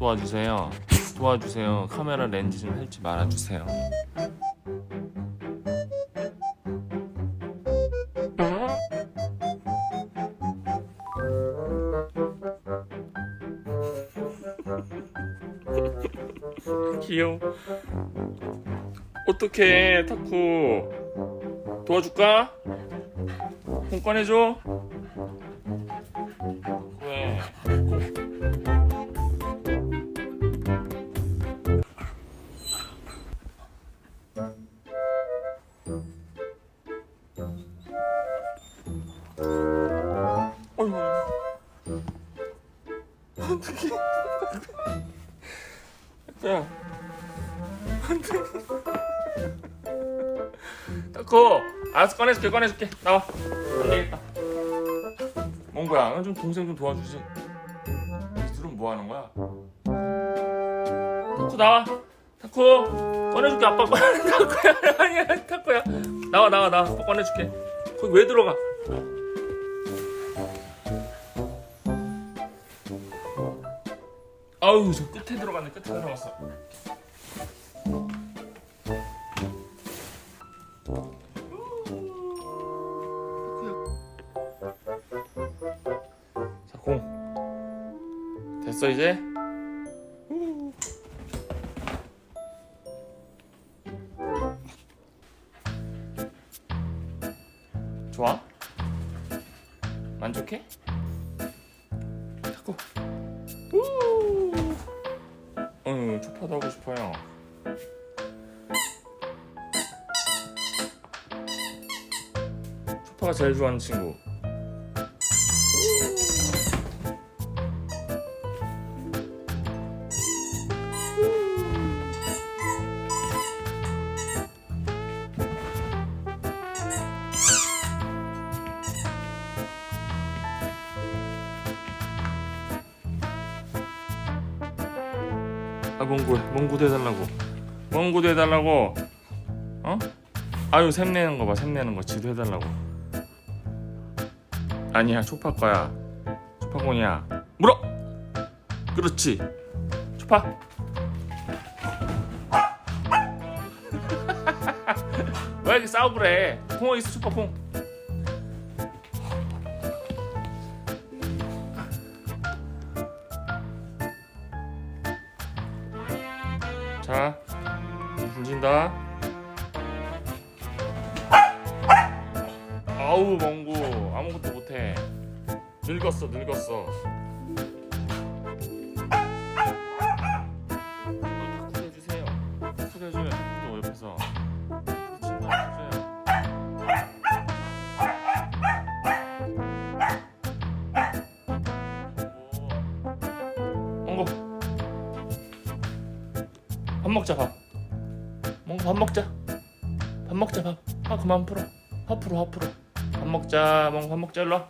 도와주세요. 도와주세요. 카메라 렌즈 좀 펼치 말아주세요. 귀여워. 어떡해, 타쿠. 도와줄까? 공 꺼내줘. 어떡해. 야. 타코 알았어 꺼내줄게 꺼내줄게. 나와. 안 되겠다. 뭔거야? 좀 동생 좀 도와주지. 이 둘은 뭐 하는 거야? 타코 나와. 타코. 꺼내줄게 아빠. 꺼내 타코야. 아니야 타코야. 나와 나와 나와. 꺼내줄게. 거기 왜 들어가 아우 저 끝에 들어갔네 끝에 들어갔어 자, 공. 됐어, 이제? 후. 좋아? 만족해? 자꾸. 우. 응, 초파도 하고 싶어요. 초파가 제일 좋아하는 친구. 아 몽구 몽구도 해달라고. 몽구도 해달라고. 어? 아유 샘 내는 거 봐 샘 내는 거. 지도 해달라고. 아니야 초파 거야. 초파공이야. 물어! 그렇지. 초파. 왜 이렇게 싸우고 그래? 콩 어디 있어 초파 콩 자, 던진다. 아우 멍구 아무것도 못해. 늙었어 늙었어. 밥 먹자 밥. 뭔가 밥 먹자. 밥 먹자 밥. 아 그만 풀어. 화 풀어 화 풀어. 밥 먹자. 뭔가 밥 먹자 일로 와.